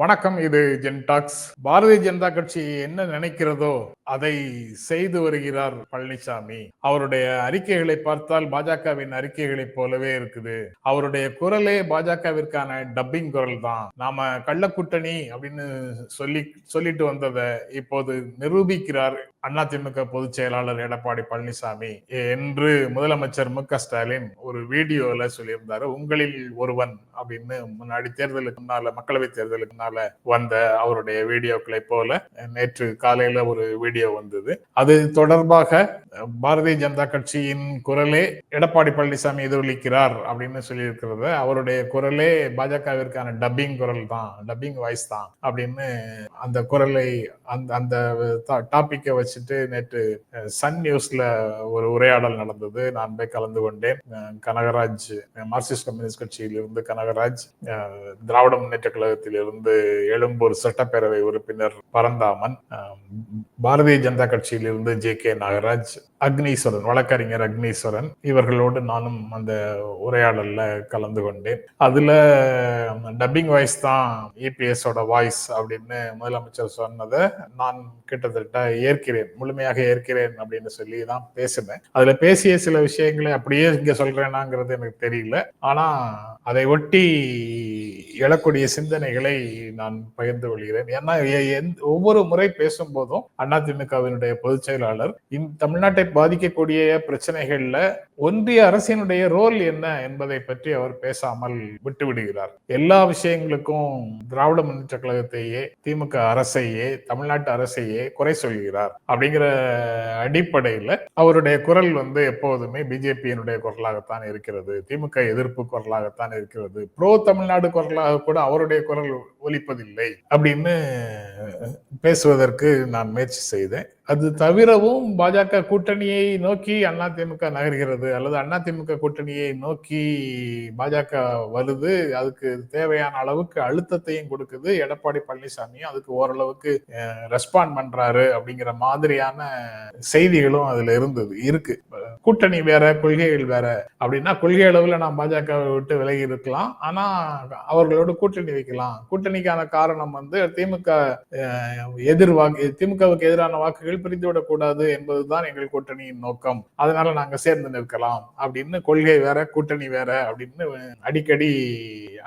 வணக்கம் இது ஜென்டாக்ஸ் பாரதிய ஜனதா கட்சி என்ன நினைக்கிறதோ அதை செய்து வருகிறார் பழனிசாமி அவருடைய அறிக்கைகளை பார்த்தால் பாஜகவின் அறிக்கைகளைப் போலவே இருக்குது. அவருடைய குரலே பாஜகவிற்கான டப்பிங் குரல் தான். நாம கள்ளக்கூட்டணி அப்படின்னு சொல்லி சொல்லிட்டு வந்ததை இப்போது நிரூபிக்கிறார் அதிமுக பொதுச் செயலாளர் எடப்பாடி பழனிசாமி என்று முதலமைச்சர் மு க ஸ்டாலின் ஒரு வீடியோல சொல்லியிருந்தாரு. உங்களில் ஒருவன் அப்படின்னு முன்னாடி தேர்தலுக்கு முன்னால மக்களவை தேர்தலுக்கு அதனால வந்த அவருடைய வீடியோக்களை போல நேற்று காலையில ஒரு வீடியோ வந்தது. அது தொடர்பாக பாரதிய ஜனதா கட்சியின் குரலே எடப்பாடி பழனிசாமி எதிரொலிக்கிறார் அப்படின்னு சொல்லியிருக்கிறது அவருடைய குரலே பாஜகவிற்கான டப்பிங் குரல் தான் டப்பிங் வாய்ஸ் தான் அப்படின்னு அந்த குரலை அந்த அந்த டாபிக்கை வச்சுட்டு நேற்று சன் நியூஸ்ல ஒரு உரையாடல் நடந்தது. நான் போய் கலந்து கொண்டேன். கனகராஜ் மார்க்சிஸ்ட் கம்யூனிஸ்ட் கட்சியிலிருந்து கனகராஜ் திராவிட முன்னேற்ற கழகத்திலிருந்து எழும்பூர் சட்டப்பேரவை உறுப்பினர் பரந்தாமன் பாரதிய ஜனதா கட்சியிலிருந்து ஜே கே நாகராஜ் அக்னீஸ்வரன் வழக்கறிஞர் அக்னீஸ்வரன் இவர்களோடு நானும் அந்த உரையாடல்ல கலந்து கொண்டேன். அதுல டப்பிங் வாய்ஸ் தான் இபிஎஸோட வாய்ஸ் அப்படின்னு முதலமைச்சர் சொன்னதை நான் கிட்டத்தட்ட ஏற்கிறேன் முழுமையாக ஏற்கிறேன் அப்படின்னு சொல்லி தான் பேசினேன். அதுல பேசிய சில விஷயங்களை அப்படியே இங்க சொல்றேனாங்கிறது எனக்கு தெரியல. ஆனா அதை ஒட்டி எழக்கூடிய சிந்தனைகளை நான் பகிர்ந்து கொள்கிறேன். ஏன்னா ஒவ்வொரு முறை பேசும்போதும் அதிமுகவினுடைய பொதுச் செயலாளர் தமிழ்நாட்டை பாதிக்கக்கூடிய பிரச்சனைகள்ல ஒன்றிய அரசினுடைய ரோல் என்ன என்பதை பற்றி அவர் பேசாமல் விட்டுவிடுகிறார். எல்லா விஷயங்களுக்கும் திராவிட முன்னேற்ற கழகத்தையே திமுக அரசையே தமிழ்நாட்டு அரசையே குறை சொல்கிறார் அப்படிங்கிற அடிப்படையில அவருடைய குரல் வந்து எப்போதுமே பிஜேபியினுடைய குரலாகத்தான் இருக்கிறது. திமுக எதிர்ப்பு குரலாகத்தான் இருக்கிறது. ப்ரோ தமிழ்நாடு குரலாக கூட அவருடைய குரல் ஒலிப்பதில்லை அப்படின்னு பேசுவதற்கு நான் முயற்சி செய்தேன். அது தவிரவும் பாஜக கூட்டணியை நோக்கி அண்ணா திமுக நகர்கிறது அல்லது அண்ணா திமுக கூட்டணியை நோக்கி பாஜக வருது அதுக்கு தேவையான அளவுக்கு அழுத்தத்தையும் கொடுக்குது. எடப்பாடி பழனிசாமியும் அதுக்கு ஓரளவுக்கு ரெஸ்பாண்ட் பண்ண பண்றாரு அப்படிங்கிற மாதிரியான செய்திகளும் அதுல இருந்தது இருக்கு. கூட்டணி வேற கொள்கைகள் வேற. அப்படின்னா கொள்கை அளவுல நான் பாஜக விட்டு விலகி இருக்கலாம். ஆனா அவர்களோடு கூட்டணி வைக்கலாம். கூட்டணிக்கான காரணம் வந்து திமுக எதிர் வாக்கு திமுகவுக்கு எதிரான வாக்குகள் பிரிந்துவிடக் கூடாது என்பதுதான் எங்கள் கூட்டணியின் நோக்கம். அதனால நாங்க சேர்ந்து நிற்கலாம். அப்படின்னு கொள்கை வேற கூட்டணி வேற அப்படின்னு அடிக்கடி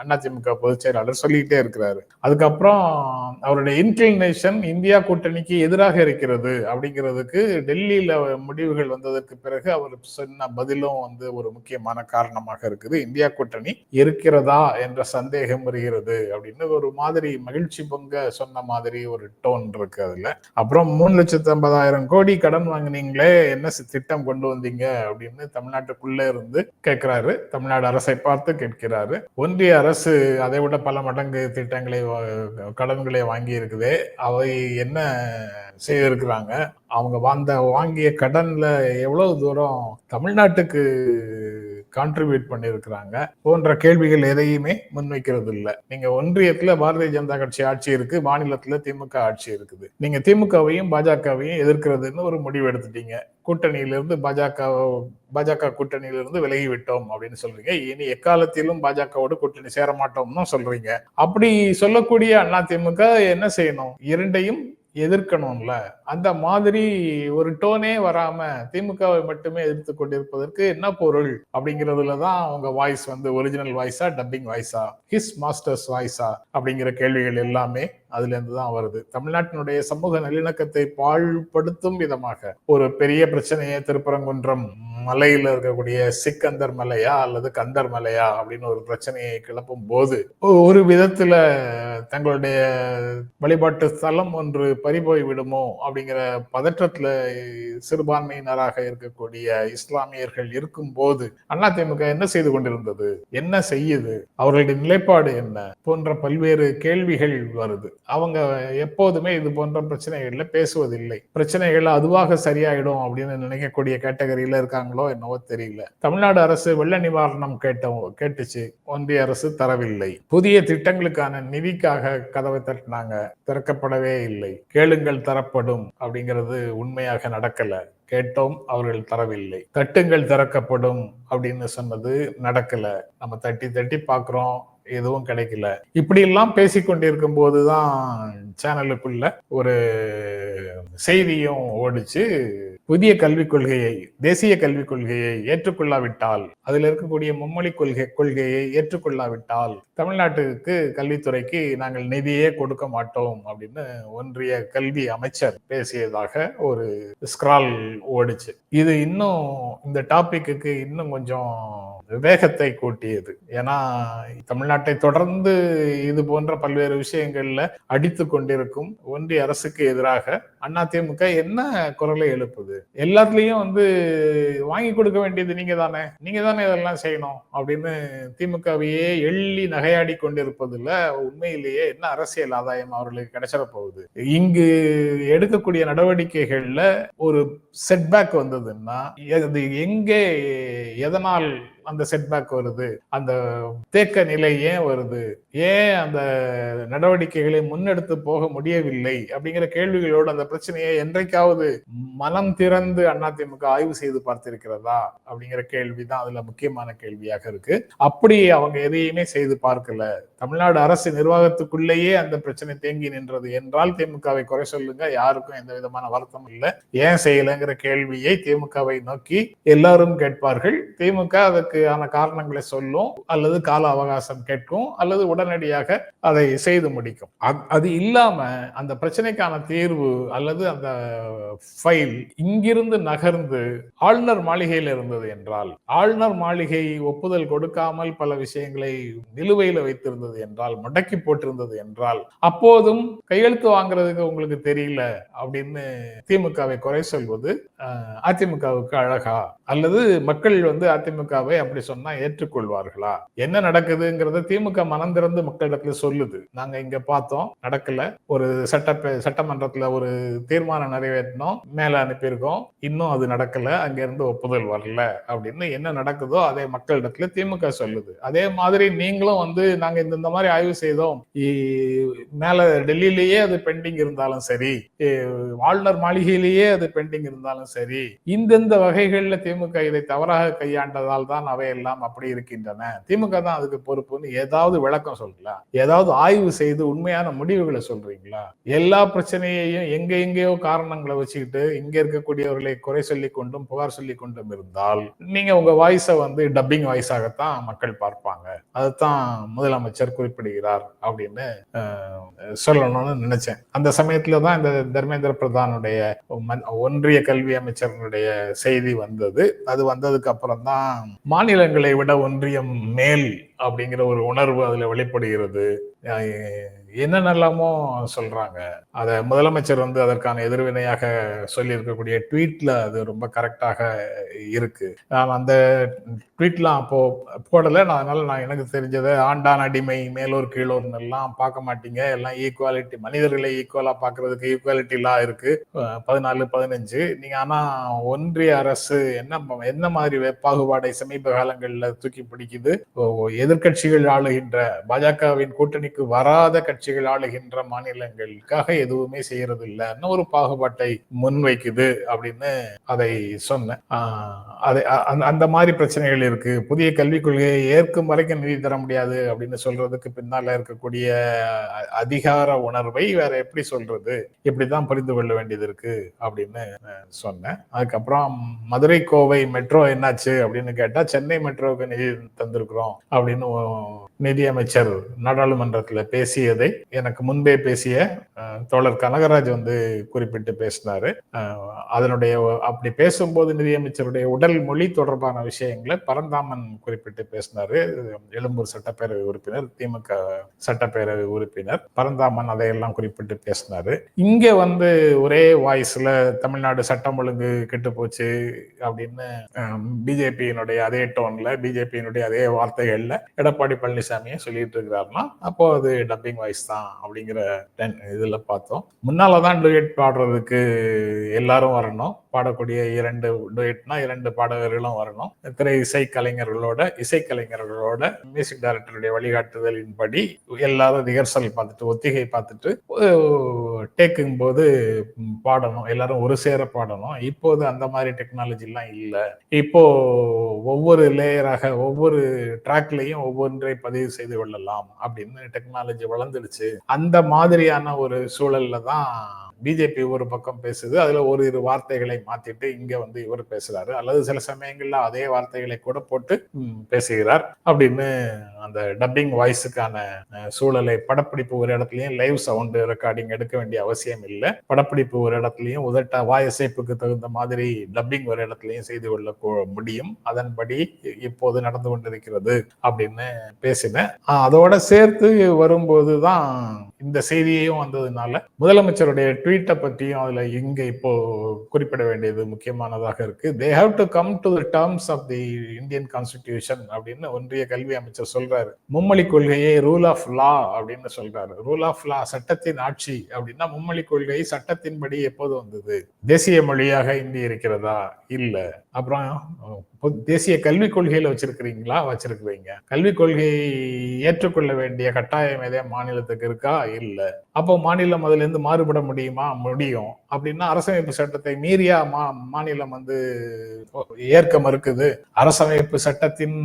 அதிமுக பொதுச் செயலாளர் சொல்லிக்கிட்டே இருக்கிறாரு. அதுக்கப்புறம் அவருடைய இன்க்ளினேஷன் இந்தியா கூட்டணிக்கு எதிராக இருக்கிறது அப்படிங்கிறதுக்கு டெல்லியில முடிவுகள் வந்ததற்கு பிறகு அவர் சொன்ன பதிலும் வந்து ஒரு முக்கியமான காரணமாக இருக்குது. இந்தியா கூட்டணி இருக்கிறதா என்ற சந்தேகம் வருகிறது அப்படின்னு ஒரு மாதிரி மகிழ்ச்சி பொங்க சொன்ன மாதிரி ஒரு டோன் இருக்கு அதுல. அப்புறம் மூணு லட்சத்து ஐம்பதாயிரம் கோடி கடன் வாங்கினீங்களே என்ன திட்டம் கொண்டு வந்தீங்க அப்படின்னு தமிழ்நாட்டுக்குள்ள இருந்து கேட்கிறாரு. தமிழ்நாடு அரசை பார்த்து கேட்கிறாரு. ஒன்றிய அரசு அதை விட பல மடங்கு திட்டங்களை கடன்களை வாங்கி இருக்குதே அவை என்ன செய்திருக்கிறாங்க. அவங்க வந்த வாங்கிய கடன்ல எவ்வளவு தூரம் தமிழ்நாட்டுக்கு கான்ட்ரிபியூட் பண்ணியிருக்கிறாங்க போன்ற கேள்விகள் எதையுமே முன்வைக்கிறது இல்லை நீங்க ஒன்றியத்துல பாரதிய ஜனதா கட்சி ஆட்சி இருக்கு மாநிலத்துல திமுக ஆட்சி இருக்குது. நீங்க திமுகவையும் பாஜகவையும் எதிர்க்கிறதுன்னு ஒரு முடிவு எடுத்துட்டீங்க. கூட்டணியிலிருந்து பாஜக பாஜக கூட்டணியிலிருந்து விலகி விட்டோம் அப்படின்னு சொல்றீங்க. இனி எக்காலத்திலும் பாஜகவோடு கூட்டணி சேர மாட்டோம்னு சொல்றீங்க. அப்படி சொல்லக்கூடிய அண்ணா திமுக என்ன செய்யணும்? இரண்டையும் எதிர்க்கணும்ல? அந்த மாதிரி ஒரு டோனே வராம திமுகவை மட்டுமே எதிர்த்து கொண்டிருப்பதற்கு என்ன பொருள் அப்படிங்கிறதுல தான் அவங்க வாய்ஸ் வந்து ஒரிஜினல் வாய்ஸா டப்பிங் வாய்ஸா ஹிஸ் மாஸ்டர்ஸ் வாய்ஸா அப்படிங்கிற கேள்விகள் எல்லாமே அதுல இருந்து தான் வருது. தமிழ்நாட்டினுடைய சமூக நல்லிணக்கத்தை பாழ்படுத்தும் விதமாக ஒரு பெரிய பிரச்சனையை திருப்பரங்குன்றம் மலையில இருக்கக்கூடிய சிக்கந்தர் மலையா அல்லது கந்தர் மலையா அப்படின்னு ஒரு பிரச்சனையை கிளப்பும் போது ஒரு விதத்துல தங்களுடைய வழிபாட்டு ஸ்தலம் ஒன்று பறிபோய் விடுமோ அப்படிங்கிற பதற்றத்துல சிறுபான்மையினராக இருக்கக்கூடிய இஸ்லாமியர்கள் இருக்கும் போது அதிமுக என்ன செய்து கொண்டிருந்தது? என்ன செய்யுது? அவர்களுடைய நிலைப்பாடு என்ன? போன்ற பல்வேறு கேள்விகள் வருது. அவங்க எப்போதுமே இது போன்ற பிரச்சனைகள்ல பேசுவதில்லை. பிரச்சனைகள் அதுவாக சரியாயிடும் அப்படின்னு நினைக்கக்கூடிய கேட்டகரியில இருக்காங்களோ என்னவோ தெரியல. தமிழ்நாடு அரசு வெள்ள நிவாரணம் கேட்டோம் கேட்டுச்சு. ஒன்றிய அரசு தரவில்லை. புதிய திட்டங்களுக்கான நிதிக்காக கதவை தட்டினாங்க. திறக்கப்படவே இல்லை. கேளுங்கள் தரப்படும். அப்படிங்கிறது உண்மையாக நடக்கல. கேட்டோம் அவர்கள் தரவில்லை. தட்டுங்கள் திறக்கப்படும் அப்படின்னு சொன்னது நடக்கல. நம்ம தட்டி தட்டி பாக்குறோம் எதுவும் கிடைக்கல. இப்படி எல்லாம் பேசிக்கொண்டிருக்கும் போதுதான் சேனலுக்குள்ள ஒரு செய்தியும் ஓடிச்சு புதிய கல்விக் கொள்கையை தேசிய கல்விக் கொள்கையை ஏற்றுக்கொள்ளாவிட்டால் அதில் இருக்கக்கூடிய மும்மொழி கொள்கை கொள்கையை ஏற்றுக்கொள்ளாவிட்டால் தமிழ்நாட்டுக்கு கல்வித்துறைக்கு நாங்கள் நிதியே கொடுக்க மாட்டோம் அப்படின்னு ஒன்றிய கல்வி அமைச்சர் பேசியதாக ஒரு ஸ்கிரால் ஓடிச்சு. இது இன்னும் இந்த டாபிக்கு இன்னும் கொஞ்சம் வேகத்தை கூட்டியது. ஏன்னா தமிழ்நாட்டை தொடர்ந்து இது போன்ற பல்வேறு விஷயங்கள்ல அடித்து கொண்டிருக்கும் ஒன்றிய அரசுக்கு எதிராக அதிமுக என்ன குரலை எழுப்புது? எல்லாத்துலயும் வந்து வாங்கி கொடுக்க வேண்டியது நீங்க தானே நீங்க தானே இதெல்லாம் செய்யணும் அப்படின்னு திமுகவையே எள்ளி நகையாடி கொண்டிருப்பதுல உண்மையிலேயே என்ன அரசியல் ஆதாயம் அவர்களுக்கு கிடைச்சிட போகுது. இங்கு எடுக்கக்கூடிய நடவடிக்கைகள்ல ஒரு செட்பேக் வந்ததுன்னா அது எங்கே எதனால் அந்த செட்பேக் வருது. அந்த தேக்க நிலை ஏன் வருது? ஏன் அந்த நடவடிக்கைகளை முன்னெடுத்து போக முடியவில்லை? அப்படிங்கிற கேள்விகளோடு அந்த பிரச்சனையை என்றைக்காவது மனம் திறந்து அதிமுக ஆய்வு செய்து பார்த்திருக்கிறதா? அப்படிங்கிற கேள்விதான் அதுல முக்கியமான கேள்வியாக இருக்கு. அப்படி அவங்க எதையுமே செய்து பார்க்கல. தமிழ்நாடு அரசு நிர்வாகத்துக்குள்ளேயே அந்த பிரச்சனை தேங்கி நின்றது என்றால் திமுகவை குறை சொல்லுங்க. யாருக்கும் எந்த விதமான வருத்தம் இல்லை. ஏன் செய்யலைங்கிற கேள்வியை திமுகவை நோக்கி எல்லாரும் கேட்பார்கள். திமுக அதற்கான காரணங்களை சொல்லும் அல்லது கால அவகாசம் கேட்கும் அல்லது உடனடியாக அதை செய்து முடிக்கும். அது இல்லாம அந்த பிரச்சனைக்கான தீர்வு அல்லது அந்த ஃபைல் இங்கிருந்து நகர்ந்து ஆளுநர் மாளிகையில் இருந்தது என்றால் ஆளுநர் மாளிகை ஒப்புதல் கொடுக்காமல் பல விஷயங்களை நிலுவையில் வைத்திருந்தது என்றால் முடக்கி போட்டிருந்தது என்றால் அப்போதும் கையெழுத்து வாங்குறதுக்கு உங்களுக்கு தெரியல அப்படின்னு திமுகவை குறை சொல்வது அதிமுகவுக்கு அழகா அல்லது மக்கள் வந்து அதிமுகவை அப்படி சொன்னா ஏற்றுக்கொள்வார்களா? என்ன நடக்குதுங்கிறத திமுக மனந்திறந்து மக்களிடத்துல சொல்லுது. நாங்க இங்க பார்த்தோம் நடக்கல. ஒரு சட்ட சட்டமன்றத்துல ஒரு தீர்மானம் நிறைவேற்றினோம் மேல அனுப்பியிருக்கோம். இன்னும் அது நடக்கல அங்க இருந்து ஒப்புதல் வரல அப்படின்னு என்ன நடக்குதோ அதை மக்களிடத்துல திமுக சொல்லுது. அதே மாதிரி நீங்களும் வந்து நாங்க இந்த இந்த மாதிரி ஆய்வு செய்தோம். மேல டெல்லியிலேயே அது பெண்டிங் இருந்தாலும் சரி ஆளுநர் மாளிகையிலேயே அது பெண்டிங் இருந்தாலும் சரி இந்தந்த வகைகள்ல திமுக இதை தவறாக கையாண்டதால் தான் அவையெல்லாம் அப்படி இருக்கின்றன. திமுக தான் அதுக்கு பொறுப்புன்னு ஏதாவது விளக்கம் சொல்றீங்களா? ஏதாவது ஆய்வு செய்து உண்மையான முடிவுகளை சொல்றீங்களா? எல்லா பிரச்சனையையும் எங்க எங்கேயோ காரணங்களை வச்சுக்கிட்டு இங்க இருக்கக்கூடியவர்களை குறை சொல்லி கொண்டும் புகார் சொல்லி கொண்டும் இருந்தால் நீங்க உங்க வாய்ஸை வந்து டப்பிங் வாய்ஸாகத்தான் மக்கள் பார்ப்பாங்க. அதுதான் முதலமைச்சர் குறிப்பிடுகிறார் அப்படின்னு சொல்லணும்னு நினைச்சேன். அந்த சமயத்துல தான் இந்த தர்மேந்திர பிரதானுடைய ஒன்றிய கல்வி அமைச்சர்களுடைய செய்தி வந்தது. அது வந்ததுக்கு அப்புறம் தான் மாநிலங்களை விட ஒன்றியம் மேல் அப்படிங்கிற ஒரு உணர்வு அதுல வெளிப்படுகிறது. என்னென்னலாமோ சொல்றாங்க. அதை முதலமைச்சர் வந்து அதற்கான எதிர்வினையாக சொல்லி இருக்கக்கூடிய ட்வீட்ல அது ரொம்ப கரெக்டாக இருக்கு. நான் அந்த ட்வீட்லாம் அப்போ போடல. நான் அதனால நான் எனக்கு தெரிஞ்சதை ஆண்டான் அடிமை மேலோர் கீழோர்னு எல்லாம் பார்க்க மாட்டீங்க. எல்லாம் ஈக்குவாலிட்டி மனிதர்களை ஈக்குவலா பாக்குறதுக்கு ஈக்குவாலிட்டி லா இருக்கு. பதினாலு பதினஞ்சு. நீங்க ஆனா ஒன்றிய அரசு என்ன என்ன மாதிரி பாகுபாடை சமீப காலங்களில் தூக்கி பிடிக்குது? எதிர்கட்சிகள் ஆளுகின்ற பாஜகவின் கூட்டணிக்கு வராத கட்சிகள் ஆளுகின்ற மாநிலங்களுக்காக எதுவுமே செய்யறது இல்லைன்னு ஒரு பாகுபாட்டை முன்வைக்குது அப்படின்னு அதை சொன்னேன். அதை அந்த மாதிரி பிரச்சனைகள் இருக்கு. புதிய கல்விக் கொள்கையை ஏற்கும் வரைக்கும் நிதி தர முடியாது அப்படின்னு சொல்றதுக்கு பின்னால இருக்கக்கூடிய அதிகார உணர்வை வேற எப்படி சொல்றது? இப்படிதான் புரிந்து கொள்ள வேண்டியது இருக்கு அப்படின்னு சொன்னேன். அதுக்கப்புறம் மதுரை கோவை மெட்ரோ என்னாச்சு அப்படின்னு கேட்டா சென்னை மெட்ரோவுக்கு நிதி தந்திருக்கிறோம் அப்படின்னு நிதியமைச்சர் நாடாளுமன்றத்தில் பேசியதை எனக்கு முன்பே பேசிய தோழர் கனகராஜ் வந்து குறிப்பிட்டு பேசினாரு. அதனுடைய அப்படி பேசும்போது நிதியமைச்சருடைய உடல் மொழி தொடர்பான விஷயங்களை பரந்தாமன் குறிப்பிட்டு பேசினாரு. எழும்பூர் சட்டப்பேரவை உறுப்பினர் திமுக சட்டப்பேரவை உறுப்பினர் பரந்தாமன் அதையெல்லாம் குறிப்பிட்டு பேசினாரு. இங்க வந்து ஒரே வாய்ஸ்ல தமிழ்நாடு சட்டம் ஒழுங்கு கெட்டு போச்சு அப்படின்னு பிஜேபியினுடைய அதே டோன்ல பிஜேபியினுடைய அதே வார்த்தைகள்ல எடப்பாடி பழனிசாமியை சொல்லிட்டு இருக்கிறாருன்னா அப்போ அது டப்பிங் வாய்ஸ் தான் அப்படிங்கிற இதில் பார்த்தோம். முன்னாலதான் டுயட் பாடுறதுக்கு எல்லாரும் வரணும். பாடக்கூடிய இரண்டு டுயட்னா இரண்டு பாடகர்களும் வரணும். திரை இசை கலைஞர்களோட இசைக்கலைஞர்களோட மியூசிக் டைரக்டருடைய வழிகாட்டுதலின்படி எல்லாரும் ரிஹர்சல் பார்த்துட்டு ஒத்திகை பார்த்துட்டு டேக்குங் போது பாடணும். எல்லாரும் ஒரு சேர பாடணும். இப்போது அந்த மாதிரி டெக்னாலஜிலாம் இல்லை. இப்போ ஒவ்வொரு லேயராக ஒவ்வொரு ட்ராக்லையும் இடத்துலயும் ஒவ்வொன்றை பதிவு செய்து கொள்ளலாம் அப்படின்னு டெக்னாலஜி வளர்ந்துடுச்சு. அந்த மாதிரியான ஒரு சூழல்ல தான் பிஜேபி ஒரு பக்கம் பேசுது அதில் ஒரு இரு வார்த்தைகளை மாத்திட்டு இங்க வந்து இவர் பேசுறாரு. அல்லது சில சமயங்கள்ல அதே வார்த்தைகளை கூட போட்டு பேசுகிறார். அப்படின்னு அந்த டப்பிங் வாய்ஸுக்கான சூழலை படப்பிடிப்பு ஒரு இடத்துலயும் லைவ் சவுண்டு ரெக்கார்டிங் எடுக்க வேண்டிய அவசியம் இல்லை. படப்பிடிப்பு ஒரு இடத்துலயும் உதட்ட வாயசைப்புக்கு தகுந்த மாதிரி டப்பிங் ஒரு இடத்துலயும் செய்து கொள்ள முடியும். அதன்படி இப்போது நடந்து கொண்டிருக்கிறது அப்படின்னு பேசினேன் அதோட சேர்த்து வரும்போது தான் இந்த செய்தியையும் வந்ததுனால முதலமைச்சருடைய ட்வீட்டை பற்றியும் அதில் இங்கே இப்போ குறிப்பிட வேண்டியது முக்கியமானதாக இருக்கு. They have to come to the terms of the Indian constitution அப்படின்னு ஒன்றிய கல்வி அமைச்சர் சொல்றாரு. மும்மொழி கொள்கையை ரூல் ஆஃப் லா அப்படின்னு சொல்றாரு. ரூல் ஆஃப் லா சட்டத்தின் ஆட்சி அப்படின்னா மும்மொழி கொள்கை சட்டத்தின்படி எப்போது வந்தது? தேசிய மொழியாக இந்தி இருக்கிறதா? இல்ல. அப்புறம் தேசிய கல்விக் கொள்கையில வச்சிருக்கிறீங்களா? வச்சிருக்கிறீங்க. கல்விக் கொள்கையை ஏற்றுக்கொள்ள வேண்டிய கட்டாயம் எதே மாநிலத்துக்கு இருக்கா? இல்ல. அப்போ மாநிலம் அதுல இருந்து மாறுபட முடியுமா? முடியும். அப்படின்னா அரசமைப்பு சட்டத்தை மீறியா மா மாநிலம் வந்து ஏற்க மறுக்குது. அரசமைப்பு சட்டத்தின்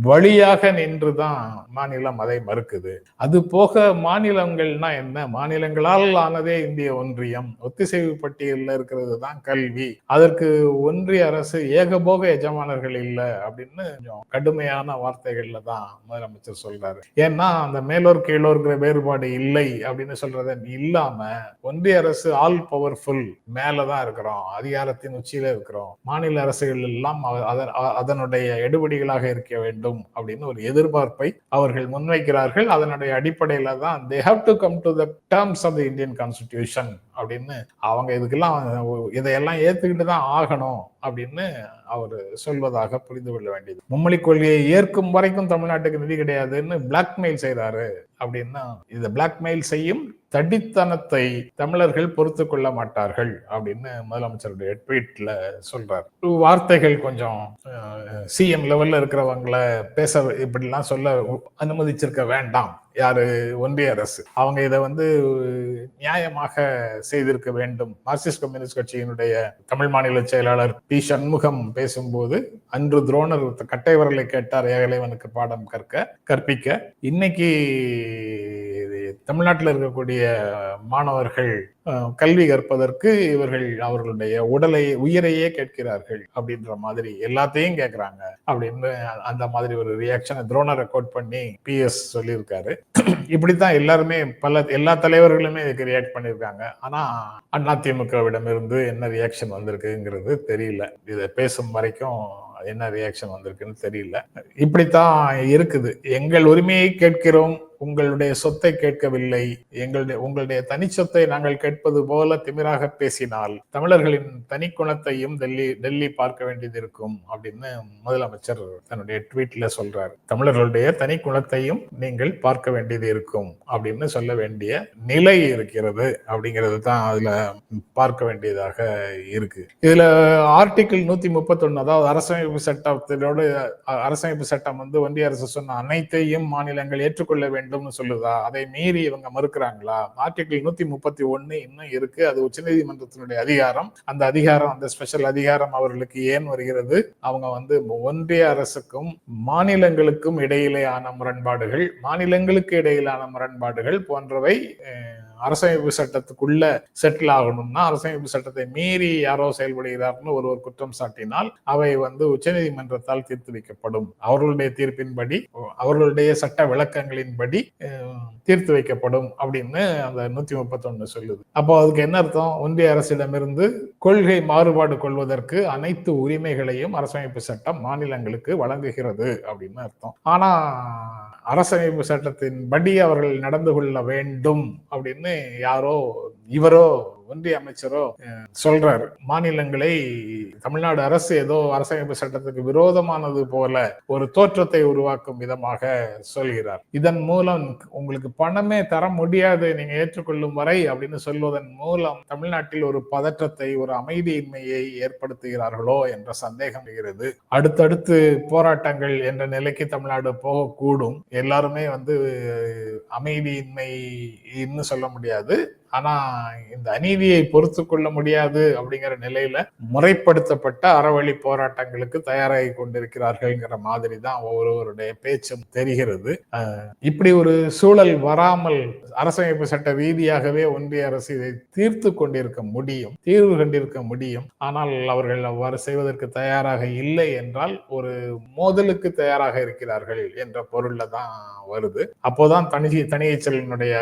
வழியாக நின்றுதான் மாநிலம் அதை மறுக்குது. அது போக மாநிலங்கள்னா என்ன? மாநிலங்களால் ஆனதே இந்திய ஒன்றியம். ஒத்திசைவு பட்டியலில் இருக்கிறது தான் கல்வி. அதற்கு ஒன்றிய அரசு ஏகபோக எஜமான எஜமானர்கள் இல்லை அப்படின்னு கொஞ்சம் கடுமையான வார்த்தைகள்ல தான் முதலமைச்சர் சொல்றாரு. ஏன்னா அந்த மேலோர் கீழோர்கிற வேறுபாடு இல்லை அப்படின்னு சொல்றத இல்லாம ஒன்றிய அரசு ஆல் பவர்ஃபுல் மேலதான் இருக்கிறோம் அதிகாரத்தின் உச்சியில இருக்கிறோம். மாநில அரசுகள் எல்லாம் அதனுடைய எடுபடிகளாக இருக்க வேண்டும் அப்படின்னு ஒரு எதிர்பார்ப்பை அவர்கள் முன்வைக்கிறார்கள். அதனுடைய அடிப்படையில தான் they have to come to the terms of the Indian constitution அப்படின்னு அவங்க இதுக்கெல்லாம் இதையெல்லாம் ஏத்துக்கிட்டு தான் ஆகணும் அப்படின்னு அவர் சொல்வதாக புரிந்து கொள்ள வேண்டியது. மும்மொழி கொள்கையை ஏற்கும் வரைக்கும் தமிழ்நாட்டுக்கு நிதி கிடையாதுன்னு பிளாக்மெயில் செய்தாரு அப்படின்னா இதை பிளாக்மெயில் செய்யும் தடித்தனத்தை தமிழர்கள் பொறுத்து கொள்ள மாட்டார்கள் அப்படின்னு முதலமைச்சருடைய ட்வீட்ல சொல்றார். வார்த்தைகள் கொஞ்சம் சிஎம் லெவல்ல இருக்கிறவங்களை பேச இப்படிலாம் சொல்ல அனுமதிச்சிருக்க வேண்டாம். யாரு? ஒன்றிய அரசு. அவங்க இதை வந்து நியாயமாக செய்திருக்க வேண்டும். மார்க்சிஸ்ட் கம்யூனிஸ்ட் கட்சியினுடைய தமிழ் மாநில செயலாளர் பி. சண்முகம் பேசும்போது அன்று துரோணர் கட்டை விரலை கேட்டார் ஏகலைவனுக்கு பாடம் கற்க கற்பிக்க. இன்னைக்கு தமிழ்நாட்டில் இருக்கக்கூடிய மாணவர்கள் கல்வி கற்பதற்கு இவர்கள் அவர்களுடைய உடலை உயிரையே கேட்கிறார்கள் அப்படின்ற மாதிரி எல்லாத்தையும் கேட்கிறாங்க அப்படின்னு அந்த மாதிரி ஒரு ரியாக்ஷனை துரோண ரெக்கார்ட் பண்ணி பிஎஸ் சொல்லியிருக்காரு. இப்படித்தான் எல்லாருமே பல எல்லா தலைவர்களுமே இதுக்கு ரியாக்ட் பண்ணியிருக்காங்க. ஆனா அதிமுகவிடம் இருந்து என்ன ரியாக்ஷன் வந்திருக்குங்கிறது தெரியல. இதை பேசும் வரைக்கும் என்ன ரியாக்ஷன் வந்திருக்குன்னு தெரியல. இப்படித்தான் இருக்குது. எங்கள் உரிமையை கேட்கிறோம் உங்களுடைய சொத்தை கேட்கவில்லை. எங்களுடைய உங்களுடைய தனி சொத்தை நாங்கள் கேட்பது போல திமிராக பேசினால் தமிழர்களின் தனி குணத்தையும் டெல்லி டெல்லி பார்க்க வேண்டியது இருக்கும் அப்படின்னு முதலமைச்சர் தன்னுடைய ட்வீட்ல சொல்றாரு. தமிழர்களுடைய தனி குணத்தையும் நீங்கள் பார்க்க வேண்டியது இருக்கும் அப்படின்னு சொல்ல வேண்டிய நிலை இருக்கிறது அப்படிங்கிறது தான் அதுல பார்க்க வேண்டியதாக இருக்கு. இதுல ஆர்டிகிள் நூத்தி முப்பத்தி ஒண்ணு அதாவது அரசமைப்பு சட்டத்தினோடு அரசமைப்பு சட்டம் வந்து ஒன்றிய அரசு சொன்ன அனைத்தையும் மாநிலங்கள் ஏற்றுக்கொள்ள வேண்டும் வேண்டும்னு சொல்லுதா? அதை மீறி இவங்க மறுக்கிறாங்களா? ஆர்டிகிள் நூத்தி முப்பத்தி ஒன்னு இன்னும் இருக்கு. அது உச்சநீதிமன்றத்தினுடைய அதிகாரம். அந்த அதிகாரம் அந்த ஸ்பெஷல் அதிகாரம் அவர்களுக்கு ஏன் வருகிறது? அவங்க வந்து ஒன்றிய அரசுக்கும் மாநிலங்களுக்கும் இடையிலேயான முரண்பாடுகள் மாநிலங்களுக்கு இடையிலான முரண்பாடுகள் போன்றவை அரசமைப்பு சட்டத்துக்குள்ள செட்டில் ஆகணும்னா அரசமைப்பு சட்டத்தை மீறி யாரோ செயல்படுகிறார்னு ஒருவர் குற்றம் சாட்டினால் அவை வந்து உச்சநீதிமன்றத்தால் தீர்த்து வைக்கப்படும். அவர்களுடைய தீர்ப்பின்படி அவர்களுடைய சட்ட விளக்கங்களின்படி தீர்த்து வைக்கப்படும் அப்படின்னு அந்த நூத்தி முப்பத்தி சொல்லுது. அப்போ அதுக்கு என்ன அர்த்தம்? ஒன்றிய அரசிடமிருந்து கொள்கை மாறுபாடு கொள்வதற்கு அனைத்து உரிமைகளையும் அரசமைப்பு சட்டம் மாநிலங்களுக்கு வழங்குகிறது அப்படின்னு அர்த்தம். ஆனா அரசமைப்பு சட்டத்தின் படி அவர்கள் நடந்து கொள்ள வேண்டும் அப்படின்னு யாரோ இவரோ ஒன்றிய அமைச்சரோ சொல்றாரு. மாநிலங்களை தமிழ்நாடு அரசு ஏதோ அரசமைப்பு சட்டத்துக்கு விரோதமானது போல ஒரு தோற்றத்தை உருவாக்கும் விதமாக சொல்கிறார். இதன் மூலம் உங்களுக்கு பணமே தர முடியாது நீங்க ஏற்றுக்கொள்ளும் வரை அப்படின்னு சொல்வதன் மூலம் தமிழ்நாட்டில் ஒரு பதற்றத்தை ஒரு அமைதியின்மையை ஏற்படுத்துகிறார்களோ என்ற சந்தேகம் இருக்கிறது அடுத்தடுத்து போராட்டங்கள் என்ற நிலைக்கு தமிழ்நாடு போகக்கூடும். எல்லாருமே வந்து அமைதியின்மை சொல்ல முடியாது. ஆனா இந்த அநீதியை பொறுத்து கொள்ள முடியாது அப்படிங்கிற நிலையில முறைப்படுத்தப்பட்ட அறவழி போராட்டங்களுக்கு தயாராகி கொண்டிருக்கிறார்கள்ங்கிற மாதிரி தான் ஒவ்வொருவருடைய பேச்சும் தெரிகிறது. இப்படி ஒரு சூழல் வராமல் அரசமைப்பு சட்ட ரீதியாகவே ஒன்றிய அரசு இதை தீர்த்து கொண்டிருக்க முடியும் தீர்வு கண்டிருக்க முடியும். ஆனால் அவர்கள் அவ்வாறு செய்வதற்கு தயாராக இல்லை என்றால் ஒரு மோதலுக்கு தயாராக இருக்கிறார்கள் என்ற பொருள்ல தான் வருது. அப்போதான் தனி தனியச்சலினுடைய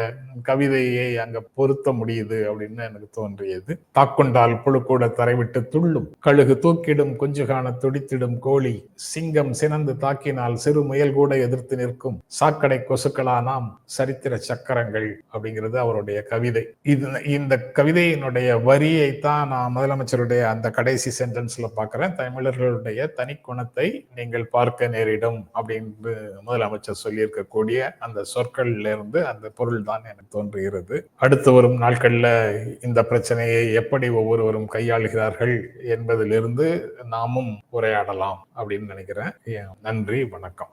கவிதையை அங்க பொருத்த முடியுது அப்படின்னு எனக்கு தோன்றியது. தாக்குண்டால் புழுக்கூட தரைவிட்டு துள்ளும் கழுகு தூக்கிடும் குஞ்சு காண துடித்திடும் கோழி சிங்கம் சினந்து தாக்கினால் சிறு முயல் கூட எதிர்த்து நிற்கும் சாக்கடை கொசுக்களா நாம் சரித்திர சக்கரங்கள் அப்படிங்கிறது அவருடைய கவிதை. இது இந்த கவிதையினுடைய வரியை தான் நான் முதலமைச்சருடைய அந்த கடைசி சென்டென்ஸ்ல பாக்குறேன் தமிழர்களுடைய தனி குணத்தை நீங்கள் பார்க்க நேரிடும் அப்படின்னு முதலமைச்சர் சொல்லியிருக்கக்கூடிய அந்த சொற்கள்ல இருந்து அந்த பொருள் தான் எனக்கு தோன்றுகிறது. அடுத்து வரும் நாட்கள்ல இந்த பிரச்சனையை எப்படி ஒவ்வொருவரும் கையாளுகிறார்கள் என்பதிலிருந்து நாமும் உரையாடலாம் அப்படின்னு நினைக்கிறேன். நன்றி வணக்கம்.